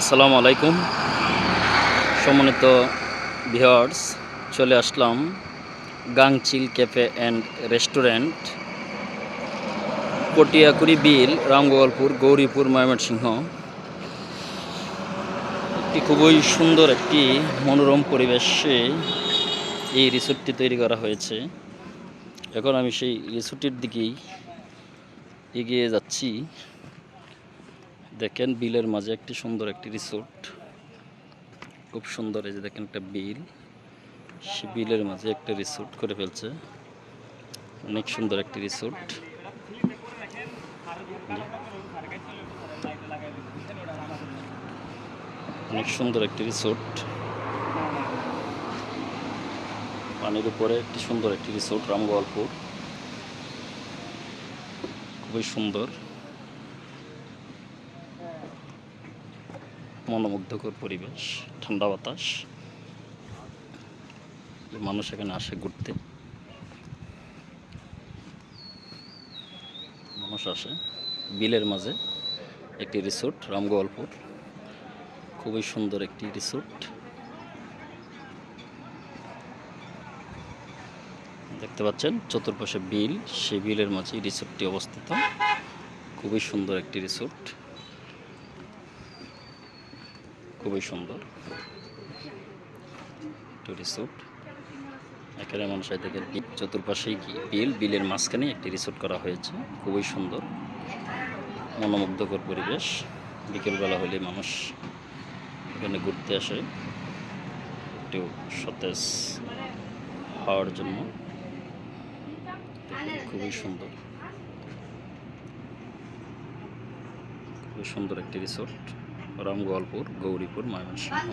আসসালামু আলাইকুম। সম্মানিত ভিওয়ার্স চলে আসলাম Gangchil cafe and restaurant. Patiyakuri বিল, রামগোপালপুর, গৌরীপুর, ময়মনসিংহ। একটি খুবই সুন্দর একটি মনোরম পরিবেশে এই রিসোর্টটি তৈরি করা হয়েছে। এখন আমি সেই রিসোর্টটির দিকেই এগিয়ে যাচ্ছি। দেখেন বিলের মাঝে একটি সুন্দর একটি রিসোর্ট খুব সুন্দর এই যে দেখেন একটা বিল। সে বিলের মাঝে একটা রিসোর্ট করে ফেলছে। অনেক সুন্দর একটি রিসোর্ট অনেক সুন্দর একটি রিসোর্ট পানির উপরে একটি সুন্দর একটি রিসোর্ট রামগোপালপুর খুবই সুন্দর। মনোমুগ্ধকর পরিবেশ, ঠান্ডা বাতাস মানুষ এখানে আসে ঘুরতে। মানুষ আসে বিলের মাঝে, একটি রিসোর্ট, রামগোয়ালপুর। খুবই সুন্দর একটি রিসোর্ট। দেখতে পাচ্ছেন, চতুর্পাশে বিল, সেই বিলের মাঝে রিসোর্টটি অবস্থিত। খুবই সুন্দর একটি রিসোর্ট। খুবই সুন্দর। একটি রিসোর্ট এখানে মানুষ থেকে চতুর্পাশেই কি বিল বিলের মাঝখানে একটি রিসোর্ট করা হয়েছে। খুবই সুন্দর। মনোমুগ্ধকর পরিবেশ। বিকেলবেলা হলে মানুষ এখানে ঘুরতে আসে। একটু সতেজ হওয়ার জন্য। খুবই সুন্দর। খুবই সুন্দর একটি রিসোর্ট রামগোপালপুর গৌরীপুর ময়মনসিংহ।